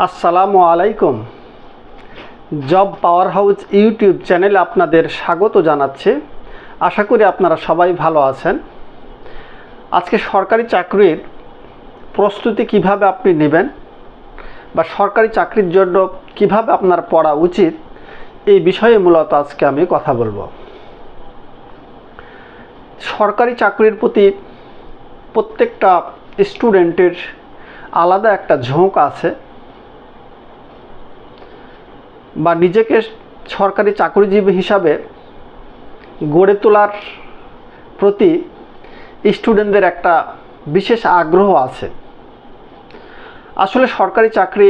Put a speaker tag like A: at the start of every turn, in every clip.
A: আসসালামু আলাইকুম। Job power house YouTube চ্যানেলে আপনাদের স্বাগত জানাচ্ছি। আশা করি আপনারা সবাই ভালো আছেন। আজকে সরকারি চাকরির প্রস্তুতি কীভাবে আপনি নেবেন বা সরকারি চাকরির জন্য কীভাবে আপনার পড়া উচিত, এই বিষয়ে মূলত আজকে আমি কথা বলব। সরকারি চাকরির প্রতি প্রত্যেকটা স্টুডেন্টের আলাদা একটা ঝোঁক আছে। বা নিজেকে সরকারি চাকরিজীবী হিসাবে গড়ে তোলার প্রতি স্টুডেন্টদের একটা বিশেষ আগ্রহ আছে। আসলে সরকারি চাকরি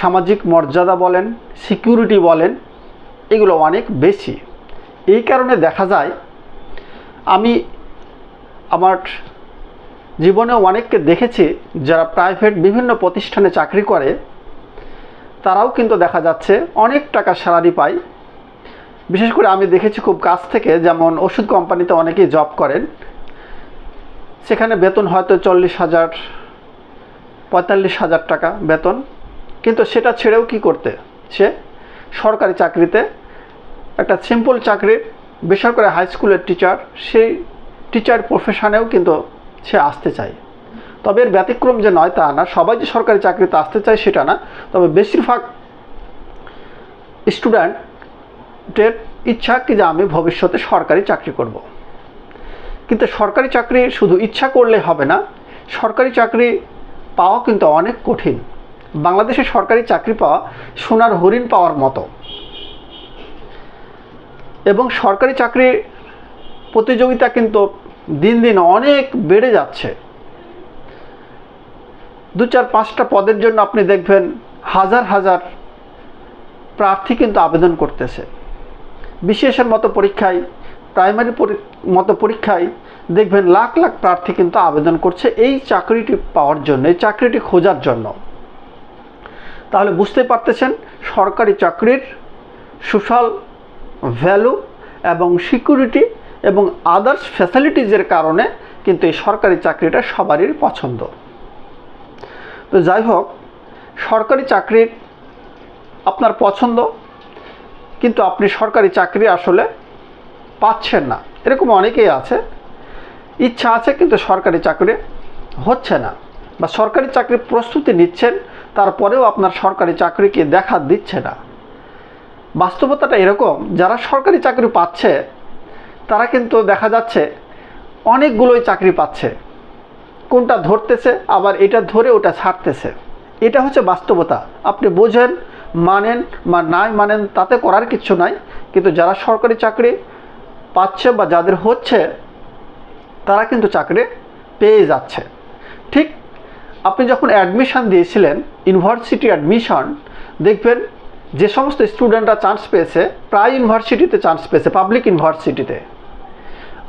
A: সামাজিক মর্যাদা বলেন সিকিউরিটি বলেন, এগুলো অনেক বেশি। এই কারণে দেখা যায়, আমি আমার জীবনে অনেককে দেখেছি যারা প্রাইভেট বিভিন্ন প্রতিষ্ঠানে চাকরি করে তারাও কিন্তু দেখা যাচ্ছে অনেক টাকা স্যালারি পায়। বিশেষ করে আমি দেখেছি খুব কাছ থেকে, যেমন ওষুধ কোম্পানিতে অনেকেই জব করেন। সেখানে বেতন হয়তো চল্লিশ হাজার, পঁয়তাল্লিশ হাজার টাকা বেতন। কিন্তু সেটা ছেড়েও কি করতে? সে সরকারি চাকরিতে একটা সিম্পল চাকরি বেসরকারি হাই স্কুলের টিচার সেই টিচার প্রফেশনেও কিন্তু সে আসতে চায়। তবে এর ব্যতিক্রম যে নয় তা না। সবাই যে সরকারি চাকরিতে আসতে চায় সেটা না। তবে বেশিরভাগ স্টুডেন্টের ইচ্ছা কি যে আমি ভবিষ্যতে সরকারি চাকরি করব। কিন্তু সরকারি চাকরি শুধু ইচ্ছা করলে হবে না, সরকারি চাকরি পাওয়া কিন্তু অনেক কঠিন। বাংলাদেশে সরকারি চাকরি পাওয়া সোনার হরিণ পাওয়ার মতো। এবং সরকারি চাকরির প্রতিযোগিতা কিন্তু দিন দিন অনেক বেড়ে যাচ্ছে। দু চার পাঁচটা পদের জন্য আপনি দেখবেন হাজার হাজার প্রার্থী কিন্তু আবেদন করতেছে। বিশেষের মতো পরীক্ষায় প্রাইমারি মতো পরীক্ষায় দেখবেন লাখ লাখ প্রার্থী কিন্তু আবেদন করছে এই চাকরিটি পাওয়ার জন্য, এই চাকরিটি খোঁজার জন্য। তাহলে বুঝতে পারতেছেন সরকারি চাকরির সুশাল ভ্যালু এবং সিকিউরিটি এবং আদার্স ফ্যাসিলিটিজের কারণে কিন্তু এই সরকারি চাকরিটা সবারই পছন্দ। তো যাই হোক, সরকারি চাকরির আপনার পছন্দ, কিন্তু আপনি সরকারি চাকরি আসলে পাচ্ছেন না। এরকম অনেকেই আছে। ইচ্ছা আছে, কিন্তু সরকারি চাকরি হচ্ছে না। বা সরকারি চাকরির প্রস্তুতি নিচ্ছেন, তারপরেও আপনার সরকারি চাকরিকে দেখা দিচ্ছে না। বাস্তবতাটা এরকম, যারা সরকারি চাকরি পাচ্ছে, তারা কিন্তু দেখা যাচ্ছে অনেকগুলোই চাকরি পাচ্ছে। কোনটা ধরতেছে, আবার এটা ধরে ওটা ছাড়তেছে। এটা হচ্ছে বাস্তবতা। আপনি বোঝেন, মানেন, বা নাই মানেন, তাতে করার কিছু নাই। কিন্তু যারা সরকারি চাকরি পাচ্ছে বা যাদের হচ্ছে, তারা কিন্তু চাকরি পেয়ে যাচ্ছে। ঠিক আপনি যখন অ্যাডমিশান দিয়েছিলেন ইউনিভার্সিটি অ্যাডমিশন দেখবেন যে সমস্ত স্টুডেন্টরা চান্স পেয়েছে, প্রায় ইউনিভার্সিটিতে চান্স পেয়েছে পাবলিক ইউনিভার্সিটিতে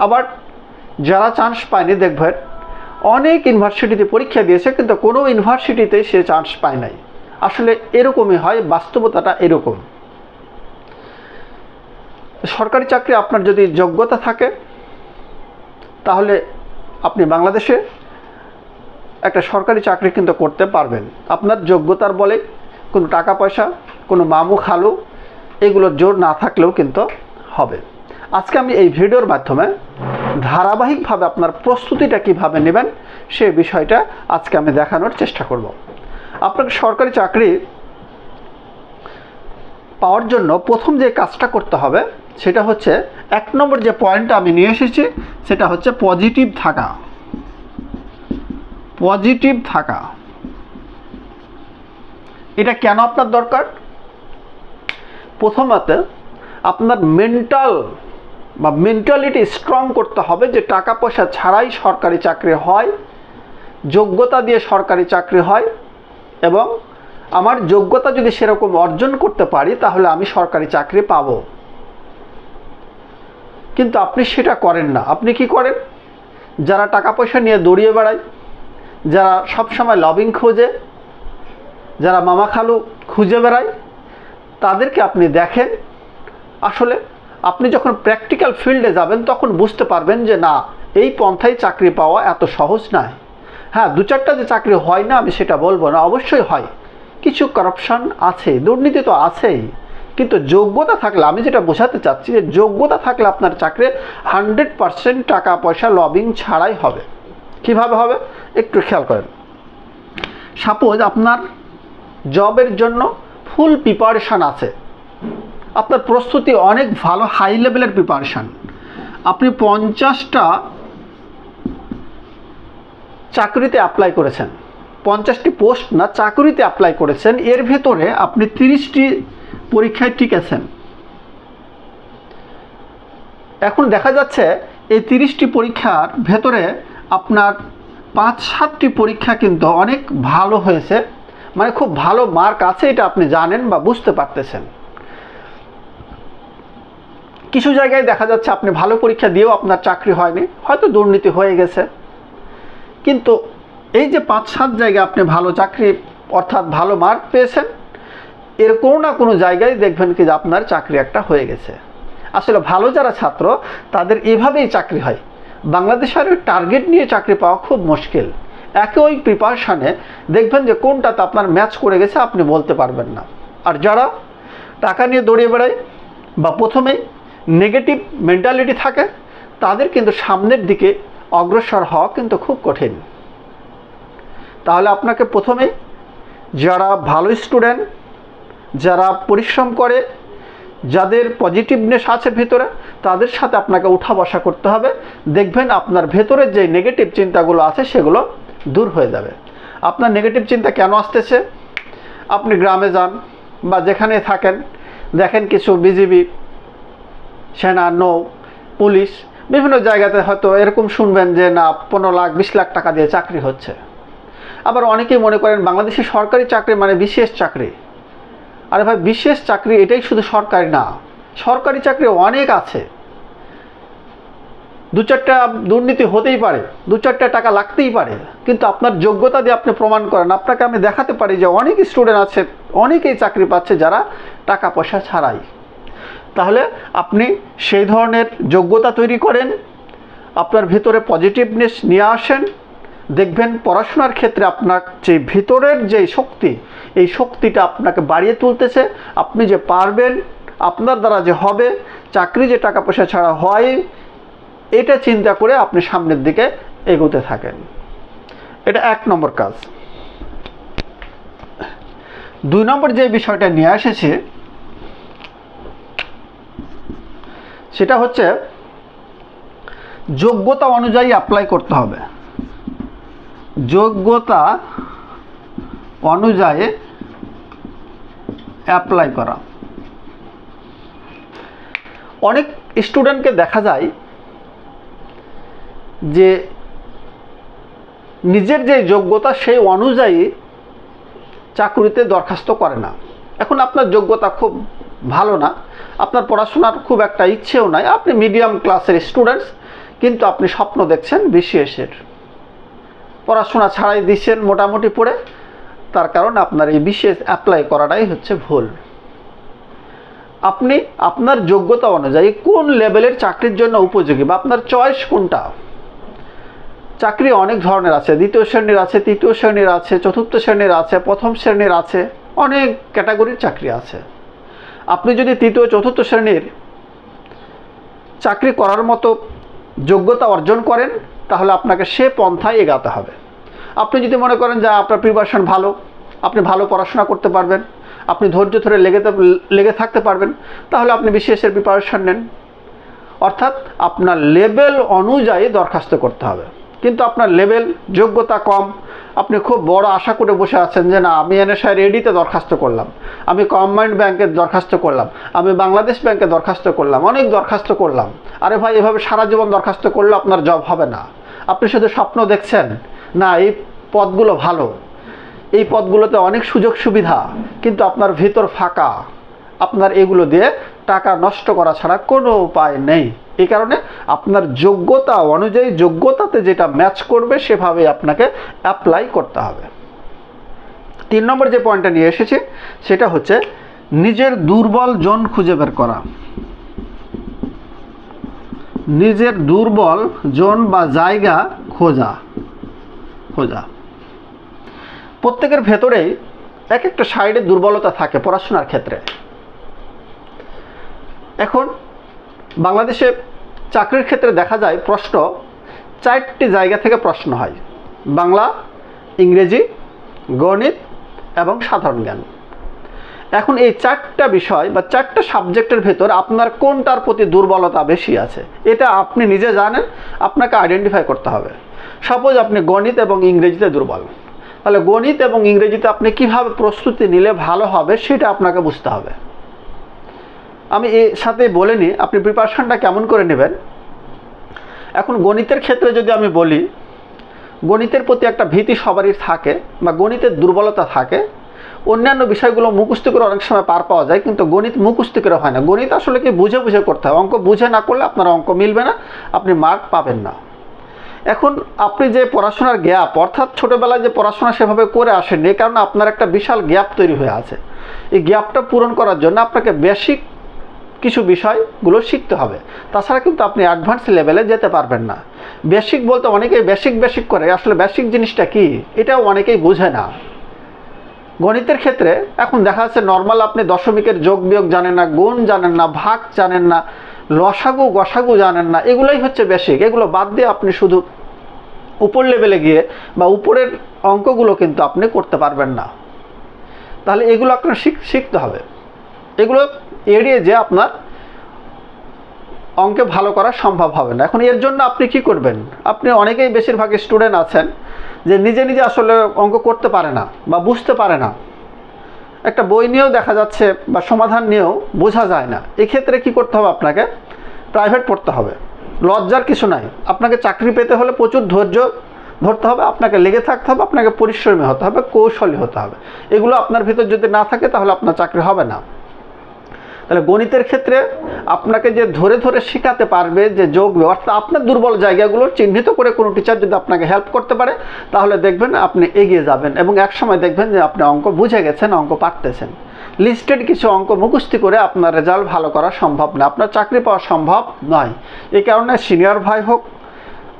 A: আবার যারা চান্স পায়নি, দেখবেন অনেক ইউনিভার্সিটিতে পরীক্ষা দিয়েছে, কিন্তু কোনো ইউনিভার্সিটিতে সে চান্স পায় নাই। আসলে এরকমই হয়, বাস্তবতাটা এরকম। সরকারি চাকরি আপনার যদি যোগ্যতা থাকে, তাহলে আপনি বাংলাদেশে একটা সরকারি চাকরি কিন্তু করতে পারবেন। আপনার যোগ্যতার বলে কোনো টাকা পয়সা, কোনো মামু খালু, এগুলোর জোর না থাকলেও কিন্তু হবে। আজকে আমি এই ভিডিওর মাধ্যমে ধারাবাহিকভাবে আপনার প্রস্তুতিটা কীভাবে নেবেন সে বিষয়টা আজকে আমি দেখানোর চেষ্টা করব। আপনাকে সরকারি চাকরি পাওয়ার জন্য প্রথম যে কাজটা করতে হবে সেটা হচ্ছে এক নম্বর যে পয়েন্টটা আমি নিয়ে এসেছি সেটা হচ্ছে পজিটিভ থাকা। পজিটিভ থাকা। এটা কেন আপনার দরকার? প্রথমত আপনার মেন্টাল বা মেন্টালিটি স্ট্রং করতে হবে যে টাকা পয়সা ছাড়াই সরকারি চাকরি হয়, যোগ্যতা দিয়ে সরকারি চাকরি হয় এবং আমার যোগ্যতা যদি সেরকম অর্জন করতে পারি তাহলে আমি সরকারি চাকরি পাব। কিন্তু আপনি সেটা করেন না। আপনি কি করেন? যারা টাকা পয়সা নিয়ে দৌড়িয়ে বেড়ায়, যারা সবসময় লবিং খোঁজে, যারা মামা খালু খুঁজে বেড়ায়, তাদেরকে আপনি দেখেন। আসলে আপনি যখন প্র্যাকটিক্যাল ফিল্ডে যাবেন, তখন বুঝতে পারবেন যে না, এই পন্থায় চাকরি পাওয়া এত সহজ নয়। হ্যাঁ দু চারটা যে চাকরি হয় না, আমি সেটা বলব না, অবশ্যই হয়। কিছু করাপশন আছে, দুর্নীতি তো আছেই। কিন্তু যোগ্যতা থাকলে, আমি যেটা বোঝাতে চাচ্ছি যে যোগ্যতা থাকলে আপনার চাকরি হান্ড্রেড পারসেন্ট টাকা পয়সা লবিং ছাড়াই হবে। কীভাবে হবে? একটু খেয়াল করেন। সাপোজ আপনার জবের জন্য ফুল প্রিপারেশান আছে। আপনার প্রস্তুতি অনেক ভালো হাই লেভেলের প্রিপারেশান আপনি পঞ্চাশটা চাকরিতে অ্যাপ্লাই করেছেন। পঞ্চাশটি পোস্ট না, চাকরিতে অ্যাপ্লাই করেছেন। এর ভেতরে আপনি তিরিশটি পরীক্ষায় টিকেছেন। এখন দেখা যাচ্ছে, এই তিরিশটি পরীক্ষার ভেতরে আপনার পাঁচ, সাতটি পরীক্ষা কিন্তু অনেক ভালো হয়েছে। মানে খুব ভালো মার্ক আছে, এটা আপনি জানেন বা বুঝতে পারতেছেন। কিছু জায়গায় দেখা যাচ্ছে আপনি ভালো পরীক্ষা দিয়েও আপনার চাকরি হয়নি, হয়তো দুর্নীতি হয়ে গেছে। কিন্তু এই যে পাঁচ, সাত জায়গায় আপনি ভালো চাকরি, অর্থাৎ ভালো মার্ক পেয়েছেন, এর কোনো না কোনো জায়গায় দেখবেন কি যে আপনার চাকরি একটা হয়ে গেছে। আসলে ভালো যারা ছাত্র, তাদের এভাবেই চাকরি হয়। বাংলাদেশের টার্গেট নিয়ে চাকরি পাওয়া খুব মুশকিল। একে ওই প্রিপারেশানে দেখবেন যে কোনটাতে আপনার ম্যাচ করে গেছে, আপনি বলতে পারবেন না। আর যারা টাকা নিয়ে দৌড়িয়ে বেড়ায়, বা প্রথমেই নেগেটিভ মেন্টালিটি থাকে, তাদের কিন্তু সামনের দিকে অগ্রসর হওয়া কিন্তু খুব কঠিন। তাহলে আপনাকে প্রথমেই যারা ভালো স্টুডেন্ট যারা পরিশ্রম করে, যাদের পজিটিভনেস আছে ভেতরে, তাদের সাথে আপনাকে উঠা বসা করতে হবে। দেখবেন আপনার ভেতরের যে নেগেটিভ চিন্তাগুলো আছে, সেগুলো দূর হয়ে যাবে। আপনার নেগেটিভ চিন্তা কেন আসতেছে? আপনি গ্রামে যান বা যেখানে থাকেন, দেখেন কিছু বিজিবি সেনা, নৌ, পুলিশ বিভিন্ন জায়গাতে হয়তো এরকম শুনবেন যে, না, পনেরো লাখ, বিশ লাখ টাকা দিয়ে চাকরি হচ্ছে। আবার অনেকেই মনে করেন বাংলাদেশের সরকারি চাকরি মানে বিশেষ চাকরি। আরে ভাই, বিশেষ চাকরি এটাই শুধু সরকারি না, সরকারি চাকরি অনেক আছে। দু চারটা দুর্নীতি হতেই পারে, দু চারটা টাকা লাগতেই পারে, কিন্তু আপনার যোগ্যতা দিয়ে আপনি প্রমাণ করেন। আপনাকে আমি দেখাতে পারি যে অনেক স্টুডেন্ট আছে, অনেকেই চাকরি পাচ্ছে যারা টাকা পয়সা ছাড়াই। তাহলে আপনি সেই ধরনের যোগ্যতা তৈরি করেন, আপনার ভিতরে পজিটিভনেস নিয়ে আসেন, দেখবেন পড়াশোনার ক্ষেত্রে আপনার যে ভিতরের যে শক্তি, এই শক্তিটা আপনাকে বাড়িয়ে তুলতেছে, আপনি যে পারবেন, আপনার দ্বারা যে হবে, চাকরি যে টাকা পয়সা ছাড়া হয়, এটা চিন্তা করে আপনি সামনের দিকে এগোতে থাকেন। এটা এক নম্বর কাজ। দুই নম্বর যে বিষয়টা নিয়ে এসেছে সেটা হচ্ছে যোগ্যতা অনুযায়ী অ্যাপ্লাই করতে হবে। যোগ্যতা অনুযায়ী অ্যাপ্লাই করা। অনেক স্টুডেন্টকে দেখা যায় যে নিজের যে যোগ্যতা সেই অনুযায়ী চাকরিতে দরখাস্ত করে না। এখন আপনার যোগ্যতা খুব ভালো না। আপনার পড়াশোনার খুব একটা ইচ্ছেও নাই। আপনি মিডিয়াম ক্লাসের স্টুডেন্টস কিন্তু আপনি স্বপ্ন দেখছেন বিসিএসের পড়াশোনা ছাড়াই দিচ্ছেন মোটামুটি পড়ে। তার কারণ আপনার এই বিশেষ অ্যাপ্লাই করাটাই হচ্ছে ভুল। আপনি আপনার যোগ্যতা অনুযায়ী কোন লেভেলের চাকরির জন্য উপযোগী বা আপনার চয়েস কোনটা? চাকরি অনেক ধরনের আছে। দ্বিতীয় শ্রেণির আছে, তৃতীয় শ্রেণির আছে, চতুর্থ শ্রেণির আছে, প্রথম শ্রেণির আছে, অনেক ক্যাটাগরির চাকরি আছে। আপনি যদি তৃতীয়, চতুর্থ শ্রেণির চাকরি করার মতো যোগ্যতা অর্জন করেন, তাহলে আপনাকে সে পন্থায় এগাতে হবে। আপনি যদি মনে করেন যে আপনার প্রিপারেশন ভালো, আপনি ভালো পড়াশোনা করতে পারবেন, আপনি ধৈর্য ধরে লেগে লেগে থাকতে পারবেন, তাহলে আপনি বিশেষের প্রিপারেশন নেন। অর্থাৎ আপনার লেভেল অনুযায়ী দরখাস্ত করতে হবে। কিন্তু আপনার লেভেল যোগ্যতা কম আপনি খুব বড় আশা করে বসে আছেন যে না, আমি এনএসআই রেডিতে দরখাস্ত করলাম। আমি কম্বাইন্ড ব্যাংকে দরখাস্ত করলাম। আমি বাংলাদেশ ব্যাংকে দরখাস্ত করলাম। অনেক দরখাস্ত করলাম। আরে ভাই, এভাবে সারা জীবন দরখাস্ত করলে আপনার জব হবে না। আপনি শুধু স্বপ্ন দেখছেন। না, এই পদগুলো ভালো। এই পদগুলোতে অনেক সুযোগ সুবিধা, কিন্তু আপনার ভিতর ফাঁকা। আপনার এগুলো দিয়ে টাকা নষ্ট করা ছাড়া কোনো উপায় নেই। এই কারণে আপনার যোগ্যতা অনুযায়ী যোগ্যতাতে যেটা ম্যাচ করবে সেভাবে আপনাকে অ্যাপ্লাই করতে হবে। তিন নম্বর যে পয়েন্টটা নিয়ে এসেছি, সেটা হচ্ছে নিজের দুর্বল জোন খুঁজে বের করা। নিজের দুর্বল জোন বা জায়গা খোঁজা খোঁজা। প্রত্যেকের ভেতরেই এক একটা সাইডে দুর্বলতা থাকে পড়াশোনার ক্ষেত্রে। এখন বাংলাদেশে চাকরির ক্ষেত্রে দেখা যায় প্রশ্ন, চারটি জায়গা থেকে প্রশ্ন হয়। বাংলা, ইংরেজি, গণিত এবং সাধারণ জ্ঞান। এখন এই চারটা বিষয় বা চারটা সাবজেক্টের ভেতর আপনার কোনটার প্রতি দুর্বলতা বেশি আছে, এটা আপনি নিজে জানেন, আপনাকে আইডেন্টিফাই করতে হবে। সাপোজ আপনি গণিত এবং ইংরেজিতে দুর্বল। তাহলে গণিত এবং ইংরেজিতে আপনি কীভাবে প্রস্তুতি নিলে ভালো হবে, সেটা আপনাকে বুঝতে হবে। আমি এর সাথে বলে নিই, আপনি প্রিপারেশনটা কেমন করে নেবেন? এখন গণিতের ক্ষেত্রে যদি আমি বলি, গণিতের প্রতি একটা ভীতি সবারই থাকে বা গণিতের দুর্বলতা থাকে। অন্যান্য বিষয়গুলো মুখস্থ করে অনেক সময় পার পাওয়া যায়, কিন্তু গণিত মুখস্থ করে হয় না। গণিত আসলে কি বুঝে বুঝে করতে হয়। অঙ্ক বুঝে না করলে আপনার অঙ্ক মিলবে না, আপনি মার্ক পাবেন না। এখন আপনি যে পড়াশোনার গ্যাপ অর্থাৎ ছোটোবেলায় যে পড়াশোনা সেভাবে করে আসেননি এই কারণে আপনার একটা বিশাল গ্যাপ তৈরি হয়ে আছে। এই গ্যাপটা পূরণ করার জন্য আপনাকে বেসিক কিছু বিষয়গুলো শিখতে হবে। তাছাড়া কিন্তু আপনি অ্যাডভান্স লেভেলে যেতে পারবেন না। বেসিক বলতে অনেকেই বেসিক বেসিক করে, আসলে বেসিক জিনিসটা কি? এটাও অনেকেই বোঝে না। গণিতের ক্ষেত্রে এখন দেখা যাচ্ছে নর্মাল আপনি দশমিকের যোগ বিয়োগ জানেন না, গুণ জানেন না, ভাগ জানেন না লসাগু গসাগু জানেন না, এগুলোই হচ্ছে বেসিক এগুলো বাদ দিয়ে আপনি শুধু উপর লেভেলে গিয়ে বা উপরের অঙ্কগুলো কিন্তু আপনি করতে পারবেন না। তাহলে এগুলো আপনার শিখ, শিখতে হবে। এগুলো এড়িয়ে যে আপনার অঙ্কে ভালো করা সম্ভব হবে না। এখন এর জন্য আপনি কি করবেন? আপনি অনেকেই বেশিরভাগ স্টুডেন্ট আছেন যে নিজে নিজে আসলে অঙ্ক করতে পারে না বা বুঝতে পারে না। একটা বই নিয়েও দেখা যাচ্ছে বা সমাধান নিয়েও বোঝা যায় না। এক্ষেত্রে কি করতে হবে আপনাকে? প্রাইভেট পড়তে হবে। লজ্জার কিছু নাই। আপনাকে চাকরি পেতে হলে প্রচুর ধৈর্য ধরতে হবে, আপনাকে লেগে থাকতে হবে, আপনাকে পরিশ্রমী হতে হবে, কৌশলী হতে হবে। এগুলো আপনার ভিতর যদি না থাকে তাহলে আপনার চাকরি হবে না। তাহলে গণিতের ক্ষেত্রে আপনাকে যে ধরে ধরে শেখাতে পারবে যে যোগ অর্থাৎ আপনার দুর্বল জায়গাগুলো চিহ্নিত করে কোনো টিচার যদি আপনাকে হেল্প করতে পারে, তাহলে দেখবেন আপনি এগিয়ে যাবেন এবং এক সময় দেখবেন যে আপনি অঙ্ক বুঝে গেছেন, অঙ্ক পারতেছেন। লিস্টেড কিছু অঙ্ক মুখস্থি করে আপনার রেজাল্ট ভালো করা সম্ভব না। আপনার চাকরি পাওয়া সম্ভব নয়। এই কারণে সিনিয়র ভাই হোক,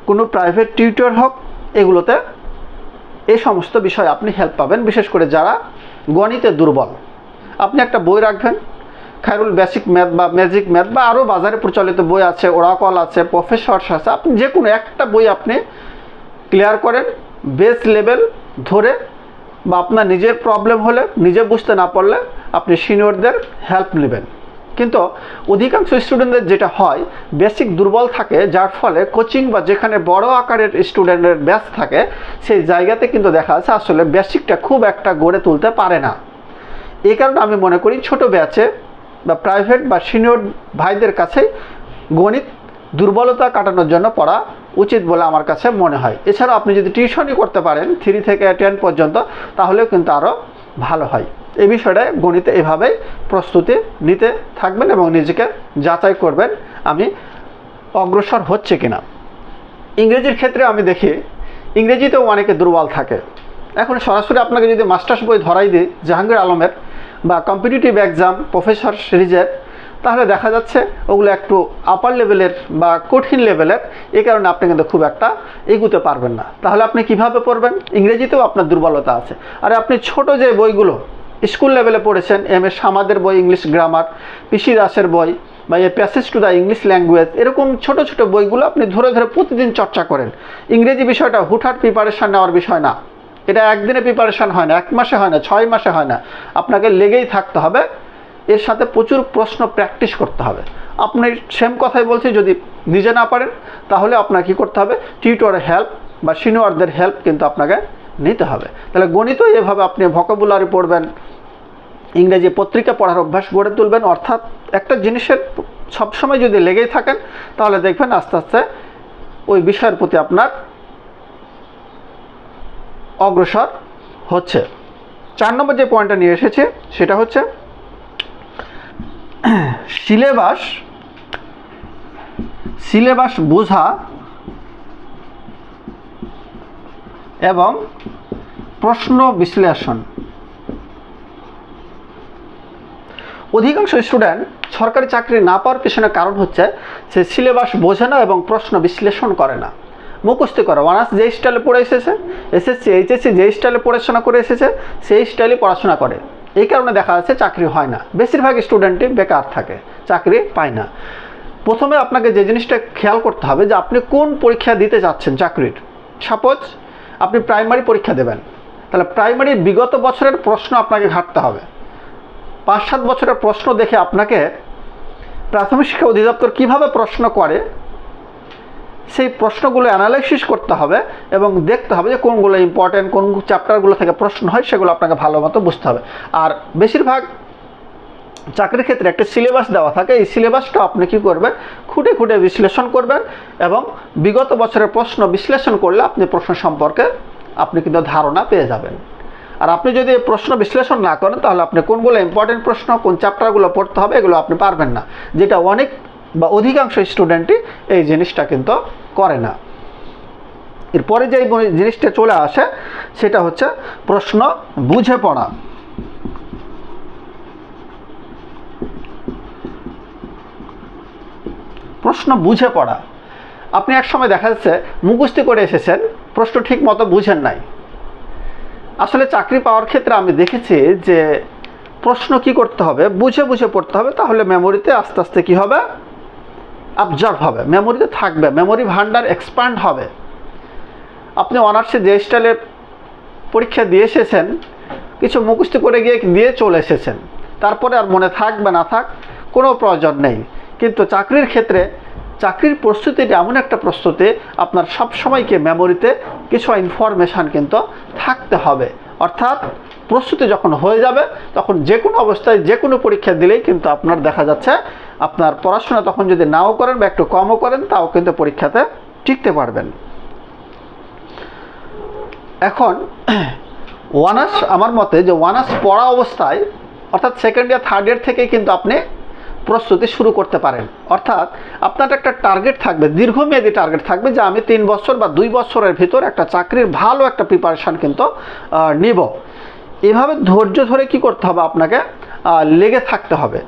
A: কোনো প্রাইভেট টিউটর হোক, এগুলোতে এই সমস্ত বিষয়ে আপনি হেল্প পাবেন। বিশেষ করে যারা গণিতে দুর্বল। আপনি একটা বই রাখবেন খায়রুল বেসিক ম্যাথ বা ম্যাজিক ম্যাথ বা আরও বাজারে প্রচলিত বই আছে, ওরাকল আছে, প্রফেসরস আছে, আপনি যে কোনো একটা বই আপনি ক্লিয়ার করেন, বেস লেভেল ধরে বা আপনার নিজের প্রবলেম হলে, নিজে বুঝতে না পারলে আপনি সিনিয়রদের হেল্প নেবেন। কিন্তু অধিকাংশ স্টুডেন্টদের যেটা হয়, বেসিক দুর্বল থাকে, যার ফলে কোচিং বা যেখানে বড় আকারের স্টুডেন্টের ব্যাচ থাকে, সেই জায়গাতে কিন্তু দেখা যাচ্ছে আসলে বেসিকটা খুব একটা গড়ে তুলতে পারে না। এই কারণে আমি মনে করি ছোট ব্যাচে বা প্রাইভেট বা সিনিয়র ভাইদের কাছে গণিত দুর্বলতা কাটানোর জন্য পড়া উচিত বলে আমার কাছে মনে হয়। এছাড়াও আপনি যদি টিউশনই করতে পারেন থ্রি থেকে টেন পর্যন্ত, তাহলেও কিন্তু আরও ভালো হয়। এই বিষয়টায় গণিতে এভাবেই প্রস্তুতি নিতে থাকবেন এবং নিজেকে যাচাই করবেন আমি অগ্রসর হচ্ছে কিনা। ইংরেজির ক্ষেত্রে আমি দেখি, ইংরেজিতেও অনেকে দুর্বল থাকে। এখন সরাসরি আপনাকে যদি মাস্টার্স বই ধরাই দিই, জাহাঙ্গীর আলমের বা কম্পিটিটিভ এক্সাম প্রফেসর সিরিজের তাহলে দেখা যাচ্ছে ওগুলো একটু আপার লেভেলের বা কঠিন লেভেলের এই কারণে আপনি কিন্তু খুব একটা এগুতে পারবেন না। তাহলে আপনি কীভাবে পড়বেন? ইংরেজিতেও আপনার দুর্বলতা আছে। আর আপনি ছোট যে বইগুলো স্কুল লেভেলে পড়েছেন, এম এস সামাদের বই ইংলিশ গ্রামার পিসি দাসের বই, বা a passage to the English language এরকম ছোট ছোট বইগুলো আপনি ধরে ধরে প্রতিদিন চর্চা করেন। ইংরেজি বিষয়টা হুটহাট প্রিপারেশান নেওয়ার বিষয় না। এটা একদিনে প্রিপারেশান হয় না, এক মাসে হয় না, ছয় মাসে হয় না। আপনাকে লেগেই থাকতে হবে। এর সাথে প্রচুর প্রশ্ন প্র্যাকটিস করতে হবে। আপনি সেম কথাই বলছি, যদি নিজে না পারেন, তাহলে আপনার কী করতে হবে? টিউটরের হেল্প বা সিনিয়রদের হেল্প কিন্তু আপনাকে নিতে হবে। তাহলে গণিতও এভাবে আপনি ভকাবুলারি পড়বেন, ইংরেজি পত্রিকা পড়ার অভ্যাস গড়ে তুলবেন, অর্থাৎ একটা জিনিসের সবসময় যদি লেগেই থাকেন, তাহলে দেখবেন আস্তে আস্তে ওই বিষয়ের প্রতি আপনার অগ্রসর হচ্ছে। চার নম্বর যে পয়েন্টটা নিয়ে এসেছে, সেটা হচ্ছে সিলেবাস সিলেবাস বোঝা এবং প্রশ্ন বিশ্লেষণ। অধিকাংশ স্টুডেন্ট সরকারি চাকরি না পাওয়ার পেছনে কারণ হচ্ছে সে সিলেবাস বোঝে না এবং প্রশ্ন বিশ্লেষণ করে না। মুখস্থ করা। অনার্স যেই স্টাইলে পড়ে এসেছে এসএসসি এইচএসসি যেই স্টাইলে পড়াশোনা করে এসেছে, সেই স্টাইলে পড়াশোনা করে। এই কারণে দেখা যাচ্ছে চাকরি হয় না। বেশিরভাগ স্টুডেন্টই বেকার থাকে, চাকরি পায় না। প্রথমে আপনাকে যে জিনিসটা খেয়াল করতে হবে যে আপনি কোন পরীক্ষা দিতে যাচ্ছেন চাকরির। সাপোজ আপনি প্রাইমারি পরীক্ষা দেবেন। তাহলে প্রাইমারির বিগত বছরের প্রশ্ন আপনাকে ঘাটতে হবে। পাঁচ সাত বছরের প্রশ্ন দেখে আপনাকে প্রাথমিক শিক্ষা অধিদপ্তর কীভাবে প্রশ্ন করে সেই প্রশ্নগুলো অ্যানালাইসিস করতে হবে এবং দেখতে হবে যে কোনগুলো ইম্পর্টেন্ট কোন চ্যাপ্টারগুলো থেকে প্রশ্ন হয় সেগুলো আপনাকে ভালো মতো বুঝতে হবে। আর বেশিরভাগ চাকরির ক্ষেত্রে একটা সিলেবাস দেওয়া থাকে। এই সিলেবাসটা আপনি কী করবেন? খুঁটে খুঁটে বিশ্লেষণ করবেন এবং বিগত বছরের প্রশ্ন বিশ্লেষণ করলে আপনি প্রশ্ন সম্পর্কে আপনি কিন্তু ধারণা পেয়ে যাবেন। আর আপনি যদি প্রশ্ন বিশ্লেষণ না করেন, তাহলে আপনি কোনগুলো ইম্পর্টেন্ট প্রশ্ন, কোন চ্যাপ্টারগুলো পড়তে হবে, এগুলো আপনি পারবেন না। যেটা অনেক বা অধিকাংশ স্টুডেন্টই এই জিনিসটা কিন্তু করে না। এরপরে যে জিনিসটা চলে আসে, সেটা হচ্ছে প্রশ্ন বুঝে পড়া। প্রশ্ন বুঝে পড়া। আপনি এক সময় দেখা যাচ্ছে মুখস্থি করে এসেছেন, প্রশ্ন ঠিক মতো বুঝেন নাই। আসলে চাকরি পাওয়ার ক্ষেত্রে আমি দেখেছি যে প্রশ্ন কি করতে হবে? বুঝে বুঝে পড়তে হবে, তাহলে মেমোরিতে আস্তে আস্তে কি হবে? অবজার্ভ হবে মেমোরিতে থাকবে মেমোরি ভান্ডার এক্সপ্যান্ড হবে। আপনি অনার্সে যে স্টাইলে পরীক্ষা দিয়ে এসেছেন, কিছু মুখস্থ করে গিয়ে দিয়ে চলে এসেছেন, তারপরে আর মনে থাকবে না থাক, কোনো প্রয়োজন নেই। কিন্তু চাকরির ক্ষেত্রে, চাকরির প্রস্তুতিটা এমন একটা প্রস্তুতি, আপনার সব সময়কে মেমোরিতে কিছু ইনফরমেশান কিন্তু থাকতে হবে। অর্থাৎ প্রস্তুতি যখন হয়ে যাবে, তখন যে কোনো অবস্থায় যে কোনো পরীক্ষা দিলেই কিন্তু আপনার দেখা যাচ্ছে আপনার পড়াশোনা তখন যদি নাও করেন বা একটু কমও করেন, তাও কিন্তু পরীক্ষাতে টিকতে পারবেন। এখন ওয়ানার্স আমার মতে যে ওয়ানার্স পড়া অবস্থায়, অর্থাৎ সেকেন্ড ইয়ার থার্ড ইয়ার থেকেই কিন্তু আপনি প্রস্তুতি শুরু করতে পারেন। অর্থাৎ আপনার একটা টার্গেট থাকবে, দীর্ঘমেয়াদী টার্গেট থাকবে যে আমি তিন বছর বা দুই বছরের ভিতর একটা চাকরির ভালো একটা প্রিপারেশান কিন্তু নিব। এভাবে ধৈর্য ধরে কি করতে হবে? আপনাকে লেগে থাকতে হবে।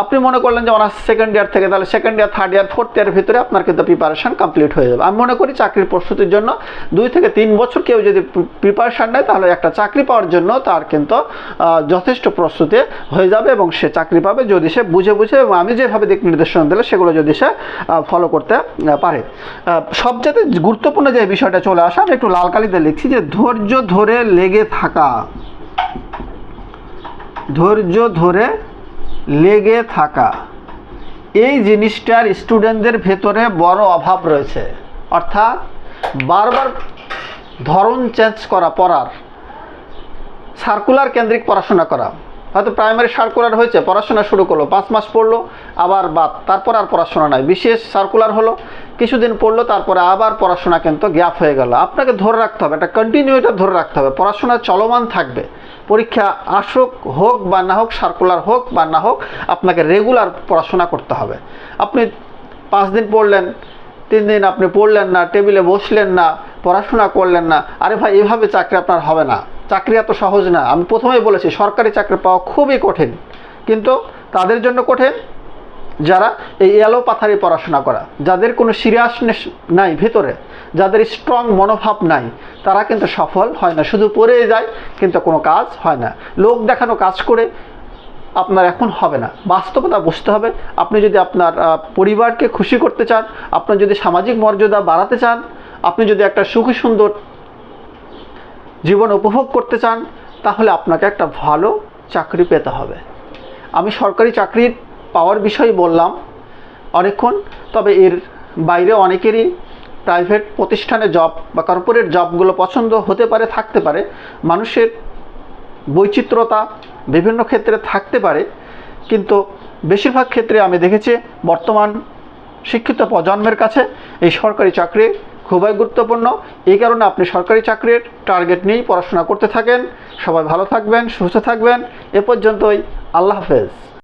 A: আপনি মনে করলেন যে অনার্স সেকেন্ড ইয়ার থেকে তাহলে second year third year fourth ইয়ারের ভিতরে আপনার কিন্তু প্রিপারেশান কমপ্লিট হয়ে যাবে। আমি মনে করি চাকরির প্রস্তুতির জন্য দুই থেকে তিন বছর কেউ যদি প্রিপারেশান নেয়, তাহলে একটা চাকরি পাওয়ার জন্য তার কিন্তু যথেষ্ট প্রস্তুতি হয়ে যাবে এবং সে চাকরি পাবে যদি সে বুঝে বুঝে এবং আমি যেভাবে দিক নির্দেশনা দিলে সেগুলো যদি সে ফলো করতে পারে। সবচেয়ে গুরুত্বপূর্ণ যে বিষয়টা চলে আসে, আমি একটু লাল কালিতে লিখছি যে ধৈর্য ধরে লেগে থাকা। ধৈর্য ধরে লেগে থাকা। এই জিনিসটার স্টুডেন্টদের ভেতরে বড় অভাব রয়েছে। অর্থাৎ বারবার ধরন চেঞ্জ করা, পড়ার সার্কুলার কেন্দ্রিক পড়াশোনা করা। হয়তো প্রাইমারি সার্কুলার হয়েছে, পড়াশোনা শুরু করল, পাঁচ মাস পড়ল, আবার বাদ, তারপর আর পড়াশোনা নাই। বিশেষ সার্কুলার হলো কিছুদিন পড়ল, তারপরে আবার পড়াশোনা কিন্তু গ্যাপ হয়ে গেল। আপনাকে ধরে রাখতে হবে, একটা কন্টিনিউটা ধরে রাখতে হবে। পড়াশোনা চলমান থাকবে। পরীক্ষা আসুক, হোক বা না হোক সার্কুলার হোক বা না হোক, আপনাকে রেগুলার পড়াশোনা করতে হবে। আপনি পাঁচ দিন পড়লেন, তিন দিন আপনি পড়লেন না টেবিলে বসলেন না, পড়াশোনা করলেন না, আরে ভাই, এভাবে চাকরি আপনার হবে না। চাকরি এত সহজ না। আমি প্রথমেই বলেছি, সরকারি চাকরি পাওয়া খুবই কঠিন। কিন্তু তাদের জন্য কঠিন যারা এই এলো পাথারি পড়াশোনা করা, যাদের কোনো সিরিয়াসনেস নাই ভেতরে, যাদের স্ট্রং মনোভাব নাই, তারা কিন্তু সফল হয় না। শুধু পড়ে যায়, কিন্তু কোনো কাজ হয় না। লোক দেখানো কাজ করে আপনার এখন হবে না। বাস্তবতা বুঝতে হবে। আপনি যদি আপনার পরিবারকে খুশি করতে চান আপনি যদি সামাজিক মর্যাদা বাড়াতে চান, আপনি যদি একটা সুখী সুন্দর জীবন উপভোগ করতে চান, তাহলে আপনাকে একটা ভালো চাকরি পেতে হবে। আমি সরকারি চাকরির পাওয়ার বিষয় বললাম অনেকক্ষণ, তবে এর বাইরে অনেকেরই প্রাইভেট প্রতিষ্ঠানে জব বা কর্পোরেট জবগুলো পছন্দ হতে পারে, থাকতে পারে। মানুষের বৈচিত্র্যতা বিভিন্ন ক্ষেত্রে থাকতে পারে, কিন্তু বেশিরভাগ ক্ষেত্রে আমি দেখেছি বর্তমান শিক্ষিত প্রজন্মের কাছে এই সরকারি চাকরি খুবই গুরুত্বপূর্ণ। এই কারণে আপনি সরকারি চাকরির টার্গেট নিয়েই পড়াশোনা করতে থাকেন। সবাই ভালো থাকবেন, সুস্থ থাকবেন। এ পর্যন্তই। আল্লাহ হাফেজ।